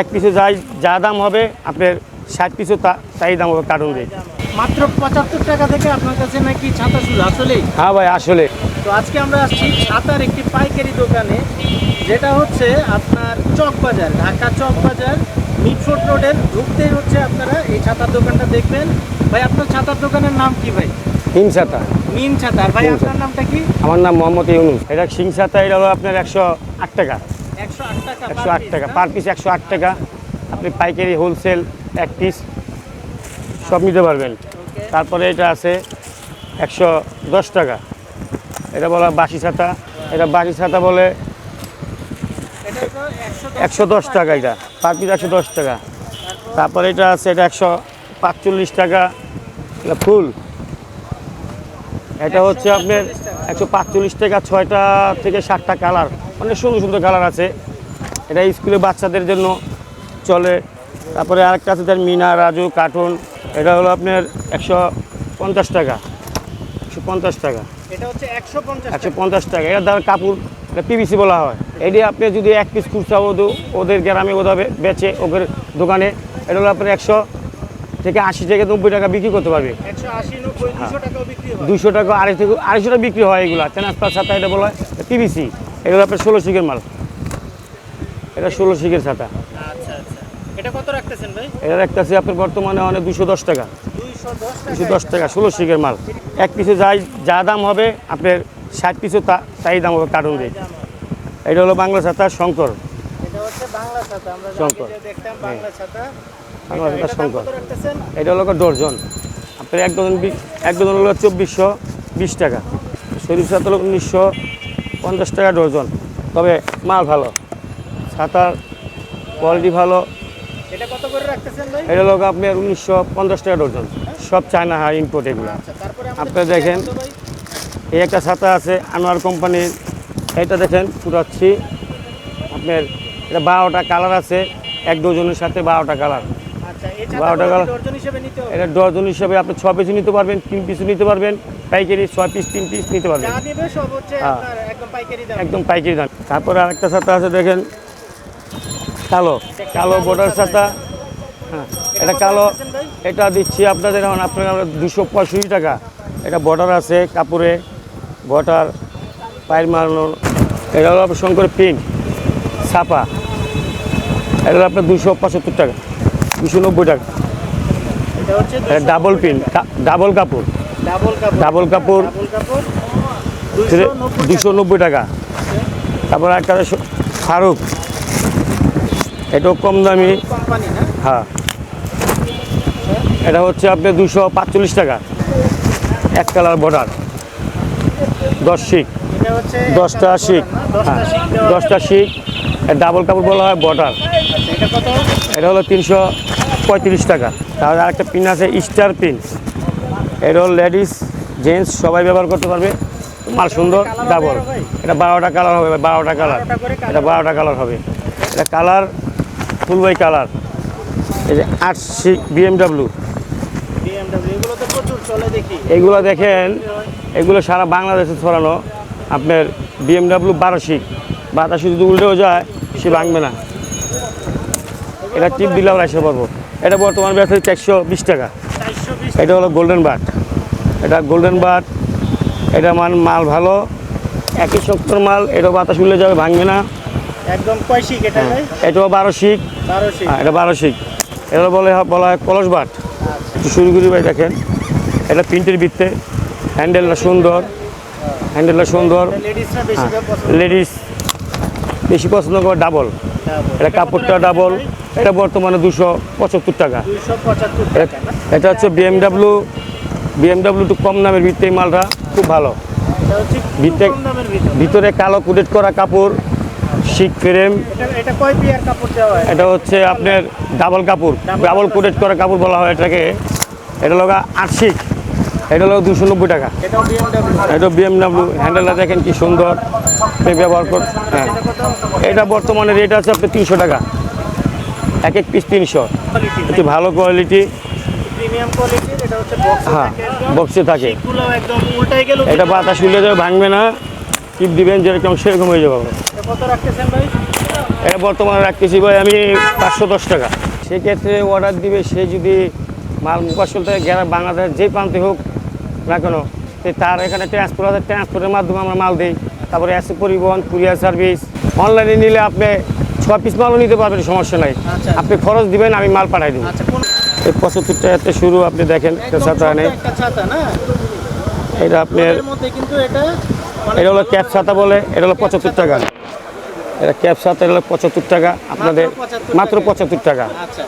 এক পিসে যাই যা দাম হবে আপনার ষাট পিসও তাই দাম হবে কার্টুন রেট মাত্র পঁচাত্তর টাকা থেকে আপনার কাছে নাকি ছাতা শুরু আসলেই? হ্যাঁ ভাই আসলে। তো আজকে আমরা আসছি ছাতার একটি পাইকারি দোকানে যেটা হচ্ছে আপনার চক বাজার ঢাকা চক বাজার মিটফোর্ট রোডের ঢুকতেই হচ্ছে আপনারা এই ছাতার দোকানটা দেখবেন। ভাই আপনার ছাতার দোকানের নাম কি ভাই? হিংসাতা মিন ছাতা। ভাই আপনার নামটা কি? আমার নাম মোহাম্মদ ইউনুস। এটা সিংসাতা এটা হলো আপনার একশো আট টাকা। একশো আট টাকা পার পিস একশো আট টাকা। আপনি পাইকারি হোলসেল এক পিস সব নিতে পারবেন। তারপরে এটা আছে একশো দশ টাকা। এটা বলা বাসি ছাতা। এটা বাসি ছাতা বলে একশো দশ টাকা এটা। পার পিস একশো দশ টাকা। তারপরে? এটা আছে এটা একশো পাঁচচল্লিশ টাকা। এটা ফুল। এটা হচ্ছে আপনার একশো পাঁচচল্লিশ টাকা ছয়টা থেকে সাতটা কালার। অনেক সুন্দর সুন্দর কালার আছে। এটা স্কুলে বাচ্চাদের জন্য চলে। তারপরে আরেকটা আছে তার মিনা রাজু কার্টুন। এটা হলো আপনার একশো পঞ্চাশ টাকা। একশো পঞ্চাশ টাকা। এটা হচ্ছে একশো পঞ্চাশ একশো পঞ্চাশ টাকা। এটা দ্বারা কাপড় এটা পিভিসি বলা হয়। এটি আপনি যদি এক পিস খুচরা ওদের ওদের গ্রামে ওদের বেচে ওদের দোকানে এটা হলো আপনার একশো থেকে আশি থেকে নব্বই টাকা বিক্রি করতে পারবে। দুশো হয়। টাকা আড়াইশো থেকে আড়াইশো টাকা বিক্রি হয় এগুলো। ট্রান্সফার সাথে এটা বলা হয়। পিভিসি এগুলো আপনার ষোলো শিকের মাল। এটা ষোলো শিকের ছাতা। আচ্ছা আচ্ছা। এটা কত রাখতেছেন ভাই? এটা আপনার বর্তমানে অনেক দুশো দশ টাকা। দুশো দশ টাকা ষোলো শিকের মাল। এক পিসে যাই যা দাম হবে আপনার ষাট পিসও তা তাই দাম হবে কার্টুন রেট এটা হলো বাংলা ছাতা শঙ্কর। শঙ্কর। বাংলা ছাতা। বাংলা ছাতা এটা শঙ্কর। হলো ডর্জন আপনার এক ডজন এক ডজন হলো চব্বিশশো বিশ টাকা। শরীফ ছাতা হলো উনিশশো পঞ্চাশ টাকা ডজন। তবে মাল ভালো। ছাতার কোয়ালিটি ভালো। এটা কত করে রাখতেছেন ভাই? এটা হলো আপনার উনিশশো পঞ্চাশ টাকা ডজন। সব চায়না হাই ইম্পোর্ট এগুলো। আপনি দেখেন এই একটা ছাতা আছে আনোয়ার কোম্পানির এটা দেখেন পুরাচ্ছি আপনার এটা বারোটা কালার আছে এক ডজনের সাথে বারোটা কালার। বারো ছাতাগুলো টাকা। এটা ডজন হিসাবে আপনি ছ পিস নিতে পারবেন তিন পিস নিতে পারবেন পাইকারি ছয় পিস তিন পিস নিতে পারবেন। হ্যাঁ। একদম পাইকারি দাম। তারপরে আরেকটা ছাতা আছে দেখেন কালো কালো বর্ডার ছাতা। হ্যাঁ এটা কালো এটা দিচ্ছি আপনাদের এখন আপনার দুশো পঁয়ষট্টি টাকা। এটা বর্ডার আছে কাপড়ে বর্ডার পায়ের মারানো এটা হলো আপনার শঙ্কর প্রিন্ট ছাপা। এটা হলো আপনার দুশো পঁচাত্তর টাকা। দুশো নব্বই টাকা। এটা ডাবল প্রিন্ট ডাবল কাপড়। ডাবল কাপড়। ডাবল কাপড়। ডাবল কাপড়। 290 দুশো নব্বই টাকা। তারপর একটা ফারুক। এটাও কম দামি। হ্যাঁ। এটা হচ্ছে আপনার দুশো পাঁচচল্লিশ টাকা। এক কালার বর্ডার দশ শিক দশটা শিক হ্যাঁ। দশটা শিক ডাবল কাপড় বলা হয় বর্ডার এটা হলো তিনশো পঁয়ত্রিশ টাকা। তাহলে আরেকটা পিন আছে স্টার পিন এটা হলো লেডিস জেন্টস সবাই ব্যবহার করতে পারবে। মাল সুন্দর ডাবল এটা বারোটা কালার হবে, বারোটা কালার এটা বারোটা কালার হবে। এটা কালার ফুল বাই কালার এই যে আট সি বিএমডাব্লিউ এগুলো দেখেন, এগুলো সারা বাংলাদেশে ছড়ানো। আপনার বিএমডাব্লিউ বারো শিক বাতাসে যদি উল্টেও যায়, সে ভাঙবে না। এটা টিপ দিলেও এসে পারব এটা বর্তমান ব্যবসা চারশো বিশ টাকা। এটা হলো গোল্ডেন বাট এটা গোল্ডেন বাট এটা মান মাল ভালো একই শক্তর মাল এটা বাতাস উল্লে যাবে ভাঙবে না। একদম কয় শিক এটা ভাই? এটাও বারো শিক হ্যাঁ এটা বারো শিক এটা বলে বলা হয় কলস বাট। একটু শুরু করি ভাই দেখেন। এটা প্রিন্টের ভিত্তে। হ্যান্ডেলটা সুন্দর। হ্যান্ডেলটা সুন্দর। পছন্দ লেডিস বেশি পছন্দ করে ডাবল এটা কাপড়টা ডাবল এটা বর্তমানে দুশো পঁচাত্তর টাকা। এটা- হচ্ছে বিএমডাব্লিউ বিএমডাব্লিউ একটু কম দামের ভিত্তে মালটা খুব ভালো। ভিতরে- কালো কুডেট করা কাপড় শিক ফ্রেম এটা হচ্ছে আপনার ডাবল কাপড় ডাবল কোটেড করা কাপড় বলা হয় এটাকে। এটা লগা আটশিক এটা হলো দুশো নব্বই টাকা। এটা বিএমডাব্লিউ হ্যান্ডেলটা দেখেন কি সুন্দর। ব্যবহার কর হ্যাঁ। এটা এটা বর্তমানে রেট আছে আপনার তিনশো টাকা। এক এক পিস তিনশো। একটু ভালো কোয়ালিটি হ্যাঁ বক্সে থাকে। এটা বাতাস উল্লে যাবে ভাঙবে না। টিপ দিবেন যেরকম সেরকম হয়ে যাবে। এটা বর্তমানে রাখতেছি ভাই আমি পাঁচশো দশ টাকা। সেক্ষেত্রে অর্ডার দিবে সে যদি মাল মুকাশল থেকে গেরা বাংলাদেশ যে প্রান্তে হোক না কেন তার এখানে ট্রান্সপোর্ট আছে ট্রান্সপোর্টের মাধ্যমে আমরা মাল দিই। তারপরে আছে পরিবহন কুরিয়ার সার্ভিস অনলাইনে নিলে আপনি ছ পিস মালও নিতে পারবেন সমস্যা নাই। আচ্ছা। আপনি খরচ দিবেন আমি মাল পাঠাই দেবো। আচ্ছা এই পঁচাত্তর টাকাতে শুরু আপনি দেখেন ছাতা নেই। এটা আপনার কিন্তু এটা হলো ক্যাপ ছাতা বলে এটা হলো পঁচাত্তর টাকা। এটা ক্যাপ ছাতা এটা হলো পঁচাত্তর টাকা। আপনাদের মাত্র 75 মাত্র টাকা। পঁচাত্তর টাকা। আচ্ছা।